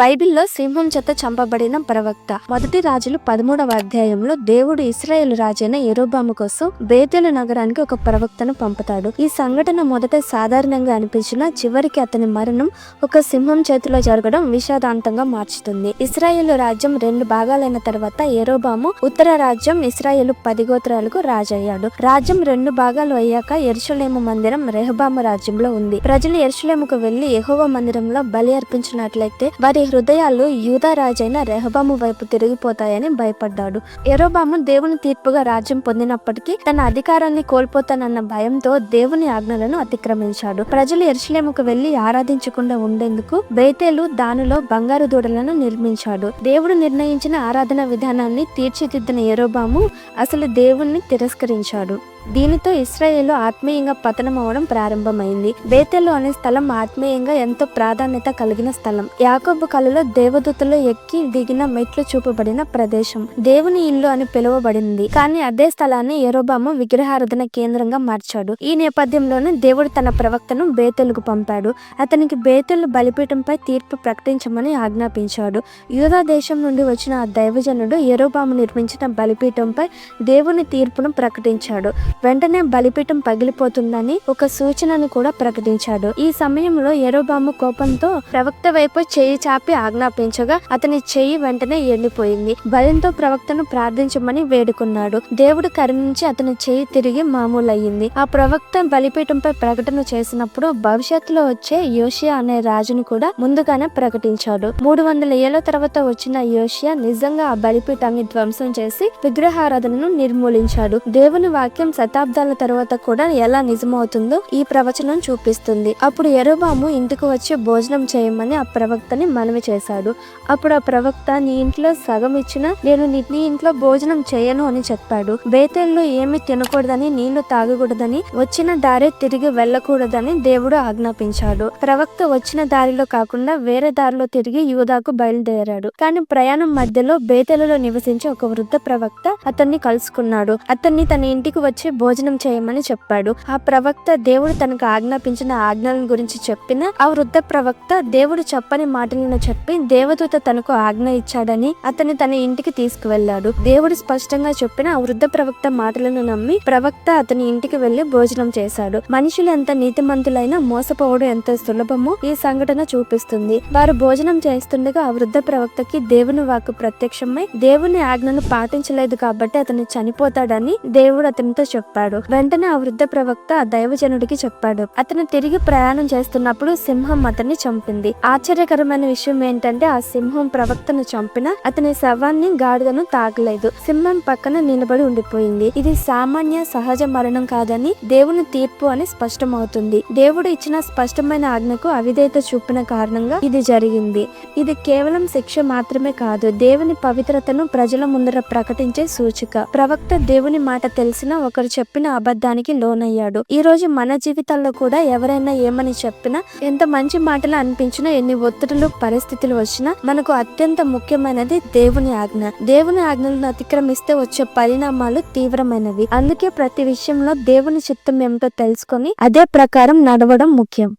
బైబిల్లో సింహం చేత చంపబడిన ప్రవక్త. మొదటి రాజులు పదమూడవ అధ్యాయంలో దేవుడు ఇస్రాయేల్ రాజైన ఎరోబాము కోసం బేతెల నగరానికి ఒక ప్రవక్తను పంపుతాడు. ఈ సంఘటన మొదట సాధారణంగా అనిపించిన చివరికి అతని మరణం ఒక సింహం చేతిలో జరగడం విషాదాంతంగా మార్చుతుంది. ఇస్రాయేల్ రాజ్యం రెండు భాగాలైన తర్వాత ఎరోబాము ఉత్తర రాజ్యం ఇస్రాయేల్ పది గోత్రాలకు రాజయ్యాడు. రాజ్యం రెండు భాగాలు అయ్యాక ఎరుషులేము మందిరం రెహబాము రాజ్యంలో ఉంది. ప్రజలు ఎరుషులేముకు వెళ్ళి ఎహోవా మందిరంలో బలి అర్పించినట్లయితే వారి హృదయాలు యూదా రాజైన రెహబాము వైపు తిరిగిపోతాయని భయపడ్డాడు. ఎరోబాము దేవుని తీర్పుగా రాజ్యం పొందినప్పటికీ తన అధికారాన్ని కోల్పోతానన్న భయంతో దేవుని ఆజ్ఞలను అతిక్రమించాడు. ప్రజలు ఎరుసలేముకు వెళ్ళి ఆరాధించకుండా ఉండేందుకు బేతేలు దానిలో బంగారు దూడలను నిర్మించాడు. దేవుడు నిర్ణయించిన ఆరాధన విధానాన్ని తీర్చిదిద్దిన ఎరోబాము అసలు దేవుణ్ణి తిరస్కరించాడు. దీనితో ఇస్రాయేల్ ఆత్మీయంగా పతనం అవడం ప్రారంభమైంది. బేతెల్లో అనే స్థలం ఆత్మీయంగా ఎంతో ప్రాధాన్యత కలిగిన స్థలం. యాకోబు కళలో దేవదూతలు ఎక్కి దిగిన మెట్లు చూపబడిన ప్రదేశం. దేవుని ఇల్లు అని పిలువబడింది. కానీ అదే స్థలాన్ని ఎరోబాము విగ్రహారాధన కేంద్రంగా మార్చాడు. ఈ నేపథ్యంలోనే దేవుడు తన ప్రవక్తను బేతెలుకు పంపాడు. అతనికి బేతెలు బలిపీఠంపై తీర్పు ప్రకటించమని ఆజ్ఞాపించాడు. యూదా దేశం నుండి వచ్చిన ఆ దైవజనుడు ఎరోబాము నిర్మించిన బలిపీఠంపై దేవుని తీర్పును ప్రకటించాడు. వెంటనే బలిపీఠం పగిలిపోతుందని ఒక సూచనను కూడా ప్రకటించాడు. ఈ సమయంలో ఎరోబాము కోపంతో ప్రవక్త వైపు చేయి చాపి ఆజ్ఞాపించగా అతని చెయ్యి వెంటనే ఎండిపోయింది. భయంతో ప్రవక్తను ప్రార్థించమని వేడుకున్నాడు. దేవుడు కరుణించి అతని చెయ్యి తిరిగి మామూలయ్యింది. ఆ ప్రవక్త బలిపీఠంపై ప్రకటన చేసినప్పుడు భవిష్యత్తులో వచ్చే యోషియా అనే రాజును కూడా ముందుగానే ప్రకటించాడు. మూడు వందల ఏళ్ళ తర్వాత వచ్చిన యోషియా నిజంగా ఆ బలిపీఠాన్ని ధ్వంసం చేసి విగ్రహారాధనను నిర్మూలించాడు. దేవుని వాక్యం శతాబ్దాల తర్వాత కూడా ఎలా నిజమవుతుందో ఈ ప్రవచనం చూపిస్తుంది. అప్పుడు ఎరోబాము ఇంటికి వచ్చి భోజనం చేయమని ఆ ప్రవక్తని మనవి చేశాడు. అప్పుడు ఆ ప్రవక్త నీ ఇంట్లో సగం ఇచ్చిన నేను నీ ఇంట్లో భోజనం చేయను అని చెప్పాడు. బేతల్లో ఏమి తినకూడదని నీళ్ళు తాగకూడదని వచ్చిన దారి తిరిగి వెళ్ళకూడదని దేవుడు ఆజ్ఞాపించాడు. ప్రవక్త వచ్చిన దారిలో కాకుండా వేరే దారిలో తిరిగి యూదాకు బయలుదేరాడు. కానీ ప్రయాణం మధ్యలో బేతెలలో నివసించే ఒక వృద్ధ ప్రవక్త అతన్ని కలుసుకున్నాడు. అతన్ని తన ఇంటికి వచ్చి భోజనం చేయమని చెప్పాడు. ఆ ప్రవక్త దేవుడు తనకు ఆజ్ఞాపించిన ఆజ్ఞలను గురించి చెప్పిన ఆ వృద్ధ ప్రవక్త దేవుడు చెప్పని మాటలను చెప్పి దేవదూత తనకు ఆజ్ఞ ఇచ్చాడని అతన్ని తన ఇంటికి తీసుకువెళ్ళాడు దేవుడు స్పష్టంగా చెప్పిన ఆ వృద్ధ ప్రవక్త మాటలను నమ్మి ప్రవక్త అతని ఇంటికి వెళ్ళి భోజనం చేశాడు. మనుషులు ఎంత నీతిమంతులైనా మోసపోవడం ఎంత సులభమో ఈ సంఘటన చూపిస్తుంది. వారు భోజనం చేస్తుండగా ఆ వృద్ధ ప్రవక్తకి దేవుని వాకు ప్రత్యక్షమై దేవుని ఆజ్ఞను పాటించలేదు కాబట్టి అతను చనిపోతాడని దేవుడు అతనితో చెప్పాడు. వెంటనే ఆ వృద్ధ ప్రవక్త దైవజనుడికి చెప్పాడు. అతను తిరిగి ప్రయాణం చేస్తున్నప్పుడు సింహం అతన్ని చంపింది. ఆశ్చర్యకరమైన విషయం ఏంటంటే ఆ సింహం ప్రవక్తను చంపిన అతని శవాన్ని గాడిదను తాగలేదు. సింహం పక్కన నిలబడి ఉండిపోయింది. ఇది సామాన్య సహజ మరణం కాదని దేవుని తీర్పు అని స్పష్టమవుతుంది. దేవుడు ఇచ్చిన స్పష్టమైన ఆజ్ఞకు అవిధేత చూపిన కారణంగా ఇది జరిగింది. ఇది కేవలం శిక్ష మాత్రమే కాదు దేవుని పవిత్రతను ప్రజల ముందర ప్రకటించే సూచిక. ప్రవక్త దేవుని మాట తెలిసిన ఒకరు చెప్పిన అబద్ధానికి లోనయ్యాడు. ఈ రోజు మన జీవితాల్లో కూడా ఎవరైనా ఏమని చెప్పినా ఎంత మంచి మాటలు అనిపించినా ఎన్ని ఒత్తిడులు పరిస్థితులు వచ్చినా మనకు అత్యంత ముఖ్యమైనది దేవుని ఆజ్ఞ. దేవుని ఆజ్ఞలను అతిక్రమిస్తే వచ్చే పరిణామాలు తీవ్రమైనవి. అందుకే ప్రతి విషయంలో దేవుని చిత్తం ఏమిటో తెలుసుకొని అదే ప్రకారం నడవడం ముఖ్యం.